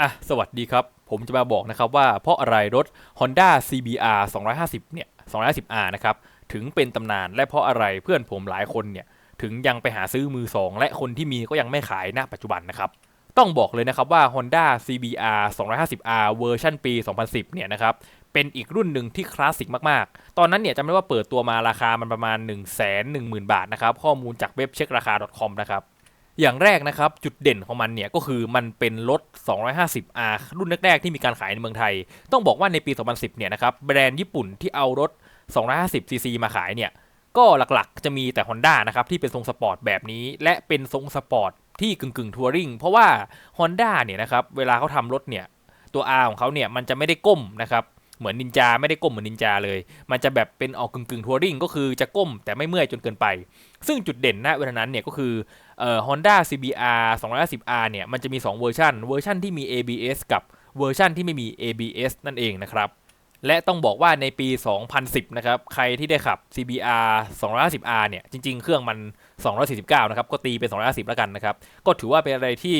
อะสวัสดีครับ ผมจะมาบอกนะครับว่าเพราะอะไรรถ Honda CBR 250 เนี่ย 250R นะครับ ถึงเป็นตำนานและเพราะอะไรเพื่อนผมหลายคนเนี่ย ถึงยังไปหาซื้อมือสองและคนที่มีก็ยังไม่ขายณปัจจุบันนะครับ ต้องบอกเลยนะครับว่า Honda CBR 250R เวอร์ชันปี 2010 เนี่ยนะครับ เป็นอีกรุ่นหนึ่งที่คลาสสิกมาก ๆ ตอนนั้นเนี่ยจำได้ว่าเปิดตัวมาราคามันประมาณ 1 1 0 0 0 0 บาทนะครับ ข้อมูลจากเว็บเช็คราคา .com นะครับ อย่างแรกนะครับจุดเด่นของมันเนี่ยก็คือมันเป็นรถ 250R รุ่นแรกๆที่มีการขายในเมืองไทย ต้องบอกว่าในปี 2010 เนี่ยนะครับแบรนด์ญี่ปุ่นที่เอารถ 250cc มาขายเนี่ยก็หลักๆจะมีแต่ Honda นะครับที่เป็นทรงสปอร์ตแบบนี้ และเป็นทรงสปอร์ตที่กึ่งๆทัวริงเพราะว่า Honda เนี่ยนะครับเวลาเขาทำรถเนี่ยตัว R ของเขาเนี่ยมันจะไม่ได้ก้มนะครับ เหมือนนินจาไม่ได้ก้มเหมือนนินจาเลย มันจะแบบเป็นออกกึ่งกึ่งทัวริงก็คือจะก้มแต่ไม่เมื่อยจนเกินไป ซึ่งจุดเด่นณเวลานั้นเนี่ยก็คือเอ่อ Honda CBR 250R เนี่ยมันจะมี 2 เวอร์ชันเวอร์ชันที่มี ABS กับเวอร์ชันที่ไม่มี ABS นั่นเองนะครับและต้องบอกว่าในปี 2010 นะครับ ใครที่ได้ขับ CBR 250R เนี่ย จริง ๆ เครื่องมัน 249 นะครับ ก็ตีเป็น 250 แล้วกันนะครับ ก็ถือว่าเป็นอะไรที่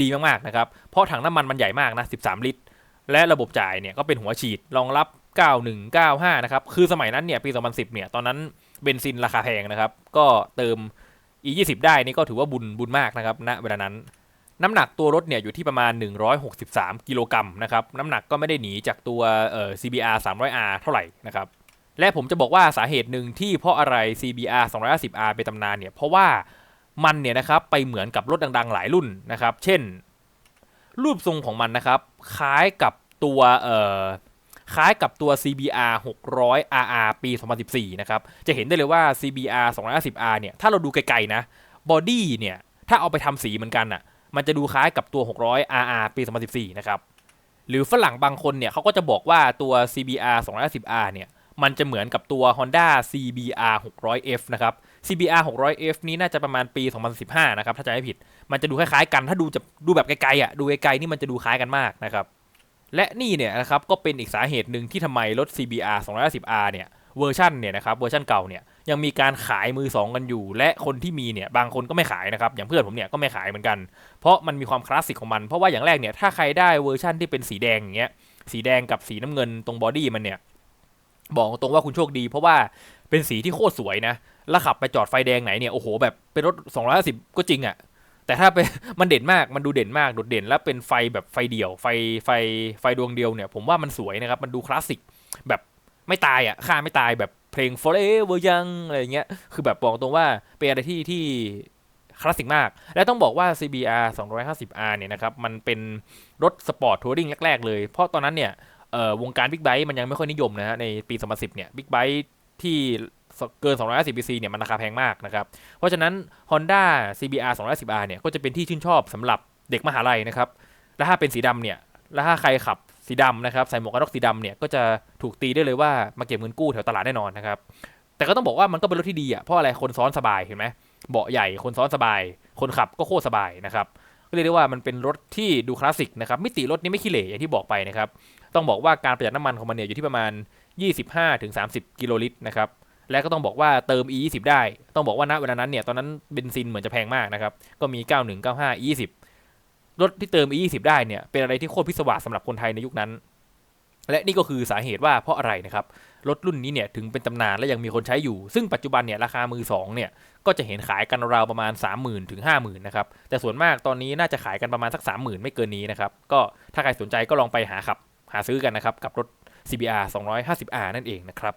ดีมาก ๆ นะครับ เพราะถังน้ำมันมันใหญ่มากนะ 13 ลิตร และระบบจ่ายเนี่ยก็เป็นหัวฉีดรองรับ 9195 นะครับ คือสมัยนั้นเนี่ยปี 2010 เนี่ย ตอนนั้นเบนซินราคาแพงนะครับ ก็เติม E20 ได้นี่ก็ถือว่าบุญบุญมากนะครับณเวลานั้น น้ำหนักตัวรถเนี่ยอยู่ที่ประมาณ 163 กิโลกรัมนะครับ น้ำหนักก็ไม่ได้หนีจากตัวเอ่อ CBR 300R เท่าไหร่นะครับ และผมจะบอกว่าสาเหตุหนึ่งที่เพราะอะไร CBR 250R เป็นตำนานเนี่ย เพราะว่ามันเนี่ยนะครับไปเหมือนกับรถดังๆ หลายรุ่นนะครับ เช่น รูปทรงของมันนะครับ คล้ายกับตัวเอ่อคล้ายกับตัว CBR 600 RR ปี 2014 นะครับ จะเห็นได้เลยว่า CBR 250R เนี่ย ถ้าเราดูไกลๆนะ บอดี้เนี่ย ถ้าเอาไปทำสีเหมือนกันอะ มันจะดูคล้ายกับตัว 600 RR ปี 2014 นะครับ หรือฝรั่งบางคนเนี่ยเขาก็จะบอกว่าตัว CBR 250R เนี่ย มันจะเหมือนกับตัว Honda CBR 600F นะครับ CBR 600F นี้น่าจะประมาณปี 2015 นะครับ ถ้าจำไม่ผิด มันจะดูคล้ายๆกัน ถ้าดูจะดูแบบไกลๆอะ ดูไกลๆนี่มันจะดูคล้ายกันมากนะครับ และนี่เนี่ยนะครับ ก็เป็นอีกสาเหตุหนึ่งที่ทำไมรถ CBR 250R เนี่ย เวอร์ชันเนี่ยนะครับ เวอร์ชันเก่าเนี่ย ยังมีการขายมือสองกันอยู่ และคนที่มีเนี่ย บางคนก็ไม่ขายนะครับ อย่างเพื่อนผมเนี่ยก็ไม่ขายเหมือนกัน เพราะมันมีความคลาสสิกของมัน เพราะว่าอย่างแรกเนี่ย ถ้าใครได้เวอร์ชันที่เป็นสีแดงอย่างเงี้ย สีแดงกับสีน้ำเงินตรงบอดี้มันเนี่ย บอกตรงว่าคุณโชคดี เพราะว่าเป็นสีที่โคตรสวยนะ แล้วขับไปจอดไฟแดงไหนเนี่ยโอ้โหแบบเป็นรถ 250 ก็จริงอะแต่ถ้าเป็นมันเด่นมากมันดูเด่นมากโดดเด่น แล้วเป็นไฟแบบไฟเดี่ยว ไฟไฟไฟดวงเดียวเนี่ย ผมว่ามันสวยนะครับ มันดูคลาสสิกแบบไม่ตายอะค่าไม่ตายแบบเพลง forever young อะไรอย่างเงี้ยคือแบบบอกตรงว่าเป็นอะไรที่ที่คลาสสิกมาก และต้องบอกว่า CBR 250R เนี่ยนะครับ มันเป็นรถสปอร์ตทัวริงแรก ๆ เลย เพราะตอนนั้นเนี่ย เอ่อวงการบิ๊กไบค์มันยังไม่ค่อยนิยมนะฮะในปี 2010 เนี่ยบิ๊กไบค์ที่เกิน 250cc เนี่ยมันราคาแพงมากนะครับ เพราะฉะนั้น Honda CBR 210R เนี่ยก็จะเป็นที่ชื่นชอบสำหรับเด็กมหาลัยนะครับ และถ้าเป็นสีดำเนี่ย และถ้าใครขับสีดำนะครับ ใส่หมวกกันน็อกสีดำเนี่ย ก็จะถูกตีได้เลยว่ามาเก็บเงินกู้แถวตลาดแน่นอนนะครับ แต่ก็ต้องบอกว่ามันก็เป็นรถที่ดีอะ เพราะอะไร คนซ้อนสบายเห็นไหม เบาะใหญ่ คนซ้อนสบาย คนขับก็โคตรสบายนะครับ ก็เรียกได้ว่ามันเป็นรถที่ดูคลาสสิกนะครับมิติรถนี้ไม่ขี้เหร่อย่างที่บอกไปนะครับต้องบอกว่าการประหยัดน้ำมันของมันเนี่ยอยู่ที่ประมาณ 25-30 กิโลลิตรนะครับและก็ต้องบอกว่าเติม E20 ได้ ต้องบอกว่าณเวลานั้นเนี่ยตอนนั้นเบนซินเหมือนจะแพงมากนะครับก็มี 91 95 E20 รถที่เติม E20 ได้เนี่ยเป็นอะไรที่โคตรพิศวาสสำหรับคนไทยในยุคนั้น และนี่ก็คือสาเหตุว่าเพราะอะไรนะครับรถรุ่นนี้เนี่ยถึงเป็นตำนานและยังมีคนใช้อยู่ ซึ่งปัจจุบันเนี่ยราคามือสองเนี่ยก็จะเห็นขายกันราวประมาณ 30,000ถึง50,000นะครับแต่ส่วนมากตอนนี้น่าจะขายกันประมาณสัก 30,000 ไม่เกินนี้นะครับก็ถ้าใครสนใจก็ลองไปหาขับหาซื้อกันนะครับกับรถ CBR 250R นั่นเองนะครับ